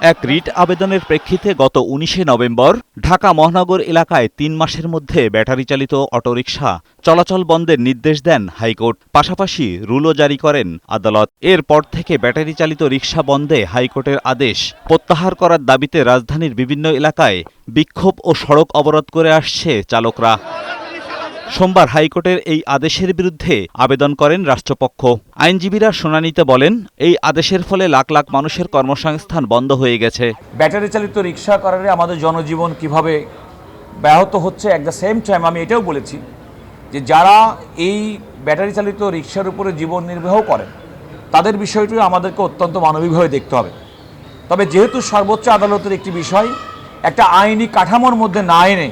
এক রিট আবেদনের প্রেক্ষিতে গত উনিশে নভেম্বর ঢাকা মহানগর এলাকায় তিন মাসের মধ্যে ব্যাটারি চালিত অটোরিকশা চলাচল বন্ধের নির্দেশ দেন হাইকোর্ট। পাশাপাশি রুলও জারি করেন আদালত। এরপর থেকে ব্যাটারি চালিত রিকশা বন্ধে হাইকোর্টের আদেশ প্রত্যাহার করার দাবিতে রাজধানীর বিভিন্ন এলাকায় বিক্ষোভ ও সড়ক অবরোধ করে আসছে চালকরা। সোমবার হাইকোর্টের এই আদেশের বিরুদ্ধে আবেদন করেন রাষ্ট্রপক্ষ। আইনজীবীরা শুনানিতে বলেন, এই আদেশের ফলে লাখ লাখ মানুষের কর্মসংস্থান বন্ধ হয়ে গেছে। ব্যাটারি চালিত রিক্সা করারে আমাদের জনজীবন কীভাবে ব্যাহত হচ্ছে অ্যাট দ্য সেম টাইম আমি এটাও বলেছি যে যারা এই ব্যাটারি চালিত রিক্সার উপরে জীবন নির্বাহ করেন, তাদের বিষয়টিও আমাদেরকে অত্যন্ত মানবিকভাবে দেখতে হবে। তবে যেহেতু সর্বোচ্চ আদালতের একটি বিষয়, একটা আইনি কাঠামোর মধ্যে না এনে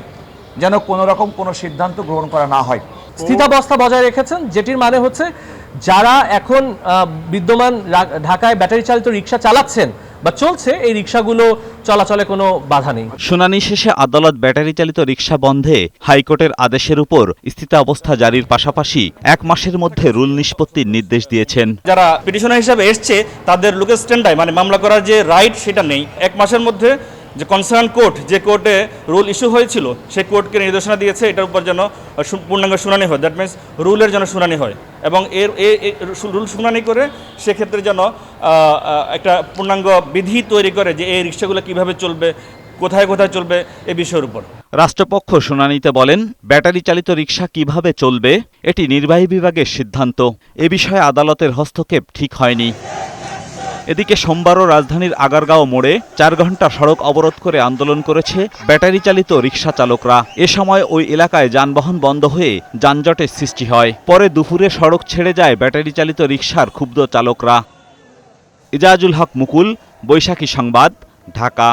যেন কোনো রকম কোনো সিদ্ধান্ত গ্রহণ করা না হয়। স্থিতাবস্থা বজায় রেখেছেন যেটির মানে হচ্ছে যারা এখন বিদ্যমান ঢাকায় ব্যাটারি চালিত রিক্সা চালাচ্ছেন বা চলছে এই রিক্সাগুলো চলাচলে কোনো বাধা নেই। শুনানি শেষে আদালত ব্যাটারি চালিত রিক্সা বন্ধে হাইকোর্টের আদেশের উপর স্থিতাবস্থা জারির পাশাপাশি এক মাসের মধ্যে রুল নিষ্পত্তির নির্দেশ দিয়েছেন। যারা পিটিশনার হিসাবে এসছে তাদের লোকের স্ট্যান্ডাই মানে মামলা করার যে রাইট সেটা নেই। এক মাসের মধ্যে যে কনসার্ন কোর্ট যে কোর্টে রুল ইস্যু হয়েছিল, সেই কোর্টকে নির্দেশনা দিয়েছে, এটার উপর যেন পূর্ণাঙ্গ শুনানি হয়। দ্যাট মিনস রুলের যেন শুনানি হয়। এবং এর, এ- রুল শুনানি করে সেক্ষেত্রে যেন একটা পূর্ণাঙ্গ বিধি তৈরি করে যে এই রিক্সাগুলো কীভাবে চলবে, কোথায় কোথায় চলবে, এ বিষয়ের উপর। রাষ্ট্রপক্ষ শুনানিতে বলেন ব্যাটারি চালিত রিক্সা কীভাবে চলবে, এটি নির্বাহী বিভাগের সিদ্ধান্ত। এ বিষয়ে আদালতের হস্তক্ষেপ ঠিক হয়নি। এদিকে সোমবারও রাজধানীর আগারগাঁও মোড়ে চার ঘণ্টা সড়ক অবরোধ করে আন্দোলন করেছে ব্যাটারি চালিত রিক্সা চালকরা। এ সময় ওই এলাকায় যানবাহন বন্ধ হয়ে যানজটের সৃষ্টি হয়। পরে দুপুরে সড়ক ছেড়ে যায় ব্যাটারি চালিত রিক্সার ক্ষুব্ধ চালকরা। ইজাজুল হক মুকুল, বৈশাখী সংবাদ, ঢাকা।